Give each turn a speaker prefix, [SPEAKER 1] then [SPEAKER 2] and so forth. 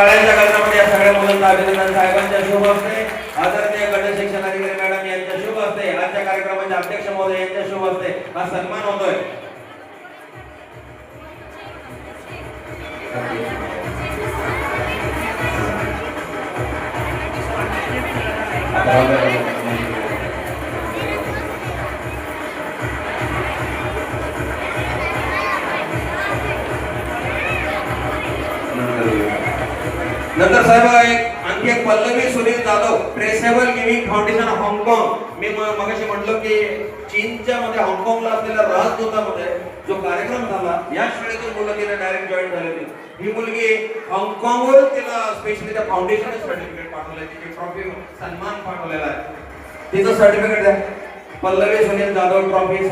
[SPEAKER 1] टाळ्यांच्या गटामध्ये या सगळ्या मुलांना अभिनंदन साहेबांच्या शुभ असते आदरणीय गट शिक्षण अधिकारी मॅडम यांच्या शुभ असते आजच्या कार्यक्रमाचे अध्यक्ष महोदय यांच्या शुभ असते हा सन्मान होतोय Thank you. नंतर साहेब एक आणखी एक Pallavi Sunil Jadhav traceable giving foundation हाँगकाँग मी मगाशी म्हटलं की चीनच्या मध्ये हाँगकाँगला असलेल्या राजदूतामध्ये जो कार्यक्रम झाला या शाळेतून मुलं तिने डायरेक्ट जॉईन झालेली ही मुलगी हाँगकाँगवर तिला स्पेशली त्या फाउंडेशन सर्टिफिकेट पाठवलंय. तिची ट्रॉफी सन्मान पाठवलेला आहे. तिचं सर्टिफिकेट द्या पल्लवी सुनील जाधव ट्रॉफी